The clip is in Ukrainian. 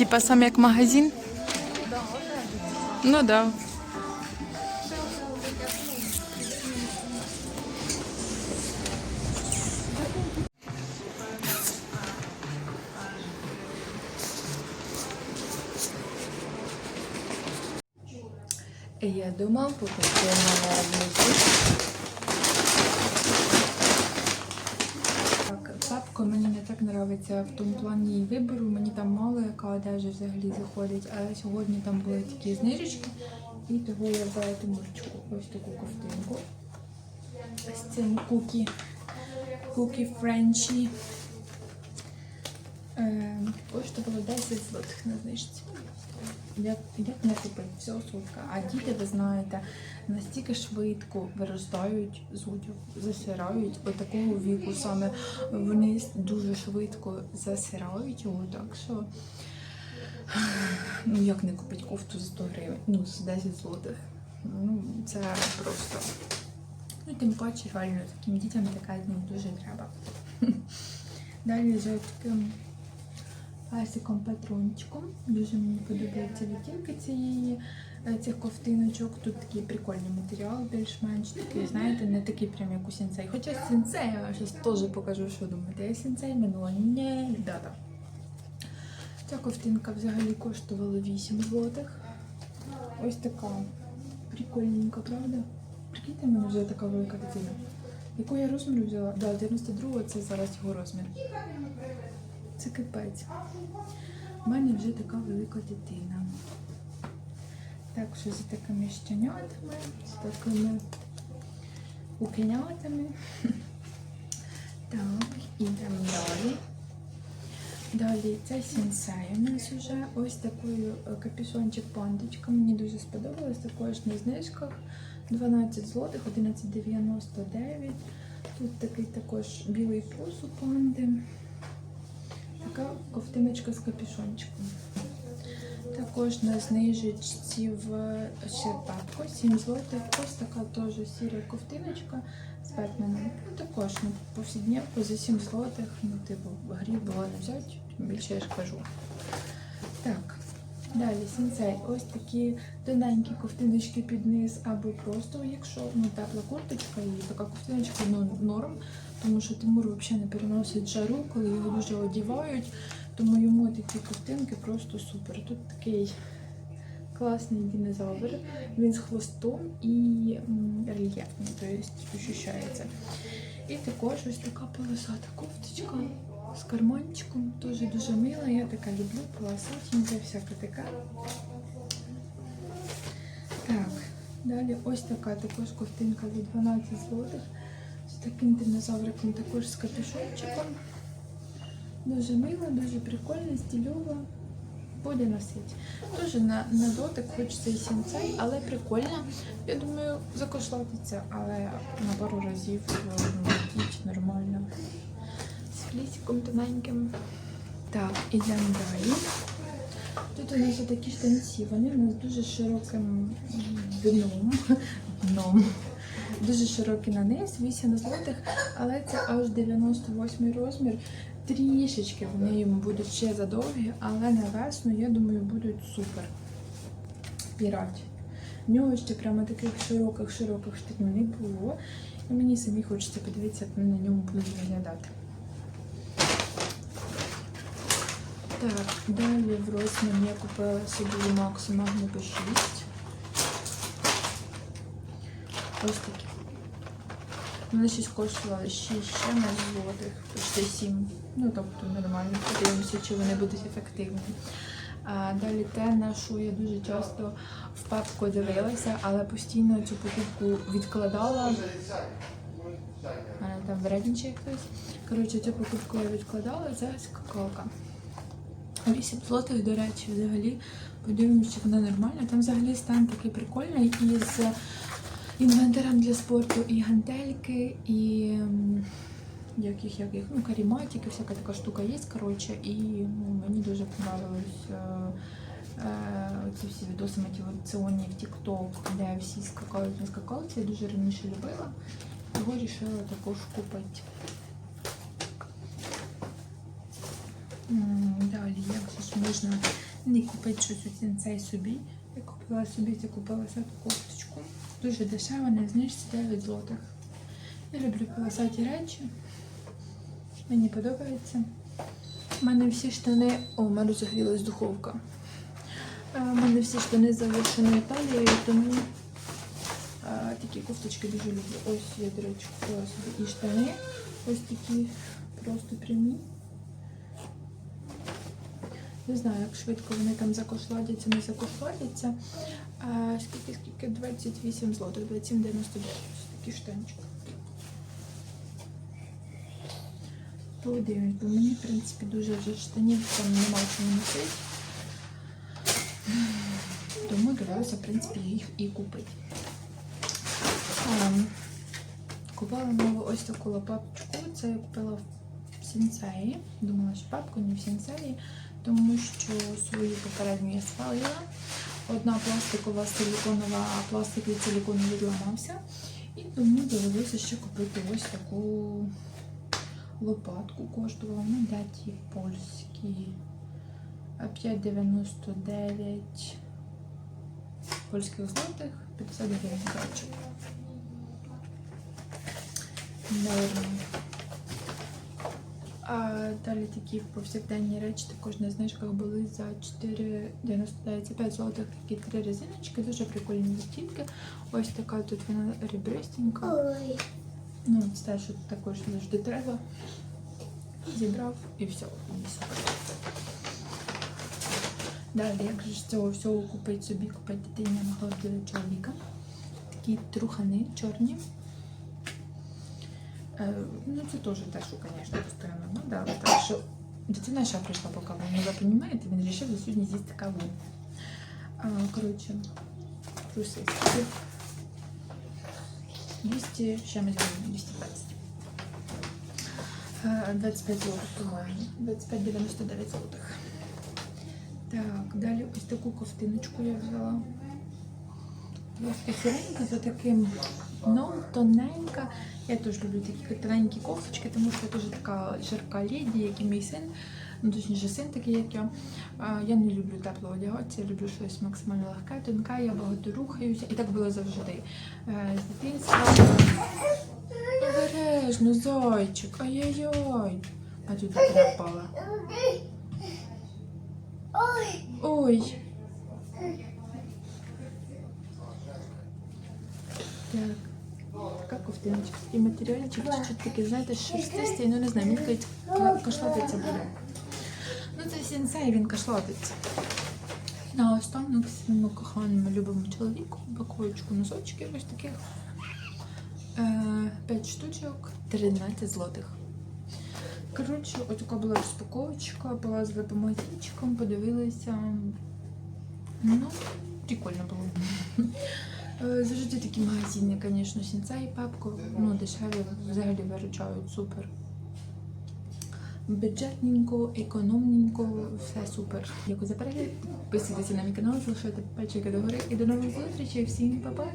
Типа сам як магазин? Ну да. Я дома покупила внизу. Так, мені не так подобається в тому плані вибору. Мені там мало яка одежа взагалі заходить, а сьогодні там були такі знижечки, і того я взяла тимурчику ось таку ковтинку. З цим кукі. Кукі френчі. Е, коштувало 10 злотих на знижці. Як, не купити? Все сутка. А діти, ви знаєте, настільки швидко виростають з засирають от такого віку саме вони дуже швидко засирають його, так що ну як не купити кофту за 100 гривень, ну за 10 злотих. Ну, це просто. Ну, тим паче, реально, таким дітям така ну, дуже треба. Далі за таким пасиком патрончиком. Дуже мені подобаються відтінки цієї е, цих ковтиночок. Тут такий прикольний матеріал, більш-менш такий, знаєте, не такий прям як у сенсей. Хоча сенсей, я зараз теж покажу, що думаєте. Я сенсей минула. Ні, да-да. Ця ковтинка взагалі коштувала 8 злотих. Ось така прикольненька, правда? Прикиньте, мене вже така велика дитина. Яку я розміру взяла? Да, 92 це зараз його розмір. Це кипець. У мене вже така велика дитина. Так що за такими щенятами, з такими укенятами. Так, ідемо далі. Далі це сінсей у нас вже ось такою е, капюшончик пандочка. Мені дуже сподобалось, також на знижках 12 злотих, 11,99. Тут такий також білий пус у панди. Така ковтиночка з капюшончиком. Також на знижечці в Щербатку 7 злотих. Ось така теж сіра ковтиночка з Бетменом. Ну, також на повсякдневку за 7 злотих. Ну, типу, гріх було не взяти, більше я ж кажу. Так, далі сінцей. Ось такі тоненькі ковтиночки під низ, або просто, якщо ну, тепла курточка і така ковтиночка ну, норм, тому що Тимур взагалі не переносить жару, коли його дуже одівають. Тому йому такі ковтинки просто супер. Тут такий класний динозавр. Він з хвостом і рельєфний, тобто ощущається. І також ось така полосата кофточка з карманчиком. Теж дуже мила. Я така люблю, полосатенька, всяка така. Так, далі ось така також ковтинка за 12 злотих. Таким динозавриком також з капюшончиком. Дуже мила, дуже прикольна, стильова. Буде носити. Дуже на, на дотик хочеться і сінцей, але прикольно. Я думаю, закошлатиться, але на пару разів е, ну, нормально. З флісиком тоненьким. Так, ідемо далі. Тут у нас такі штанці, вони у нас дуже широким дном. дном. Дуже широкий на низ, 8 злотих, але це аж 98 розмір. Трішечки вони йому будуть ще задовгі, але на весну, я думаю, будуть супер. Пірать. В нього ще прямо таких широких-широких штанів не було. І мені самі хочеться подивитися, як вони на ньому будуть виглядати. Так, далі в Росман я купила собі Максу Магну P6. Ось такі. Вони щось коштували 6 ще на злотих, почти 7. Ну, тобто нормально. Подивимося, чи вони будуть ефективні. А далі те, на що я дуже часто в папку дивилася, але постійно цю покупку відкладала. У мене там вредничає хтось. Коротше, цю покупку я відкладала, це скакалка. 8 злотих, до речі, взагалі. Подивимося, чи вона нормальна. Там взагалі стан такий прикольний із інвентарем для спорту і гантельки, і м, яких, яких, ну, каріматики, всяка така штука є, коротше, і ну, мені дуже подобались е, е, ці всі відоси мотиваційні в TikTok, де всі скакають на скакалці. Я дуже раніше любила. Його вирішила також купити. Далі, як ж можна Не купити щось у сенсей собі. Я купила собі цю купила таку. Дуже дешева, не знижці 9 злотих. Я люблю полосаті речі. Мені подобається. У мене всі штани. О, у мене загрілась духовка. У мене всі штани завершені талією, тому е, такі кофточки дуже люблю. Ось я, до речі, купила собі і штани. Ось такі просто прямі. Не знаю, як швидко вони там закошладяться, не закошладяться. А, скільки, скільки? 28 злотих, 27,99. Ось такі штанчики. Подивимось, бо мені, в принципі, дуже вже штанів там нема чому носити. Тому довелося, в принципі, їх і купити. Купила нову ось таку лопаточку. Це я купила в сінцеї. Думала, що папку не в сінцеї, тому що свою попередню я спалила. Одна пластикова силіконова, а від силікону відламався. І тому довелося ще купити ось таку лопатку. Коштувала на даті польські. А 5,99 польських злотих, 50 гривень. Норм. Далі такі повсякденні речі також на знижках були за 4,99 це 5 злотих такі три резиночки, дуже прикольні відтінки. Ось така тут вона ребристенька. Ой. Ну, це що також завжди треба. Зібрав і все. Далі, як же з цього всього купити собі, купити дитині, я могла для чоловіка. Такі трухани чорні. Е, ну, це теж те, що, звісно, постійно надо, але так що дитина ще прийшла по каву. Ну, ви розумієте, він вирішив сьогодні з'їсти каву. А, коротше, труси. 200, ще ми зробимо 220. Е, 25 злотих, по-моєму. 25,99 злотих. Так, далі ось таку ковтиночку я взяла. Просто сіренька за таким, ну, тоненька. Я теж люблю такі тоненькі кофточки, тому що я теж така жарка леді, як і мій син. Ну, точніше, син такий, як я. Я не люблю тепло одягатися, я люблю щось максимально легке, тонке, я багато рухаюся. І так було завжди. Е, З дитинства. Обережно, зайчик, ай-яй-яй. А тут. Ой. Ой. Так. Така ковтиночка. І матеріальчик чуть-чуть такий, знаєте, шерстистий, ну не знаю, мені кажуть, ка- кашлатиця буде. Ну це сінсей, він кашлатиться. На останок своєму коханому любому чоловіку, баковочку носочки ось таких. Е, 5 штучок, 13 злотих. Коротше, ось така була розпаковочка, полазили по магазинчикам, подивилися. Ну, прикольно було. Е, Завжди такі магазини, звісно, сінця і папку. Ну, дешеві взагалі виручають супер. Бюджетненько, економненько, все супер. Дякую за перегляд. Підписуйтесь на мій канал, залишайте пальчики догори і до нових зустрічей. Всім па-па!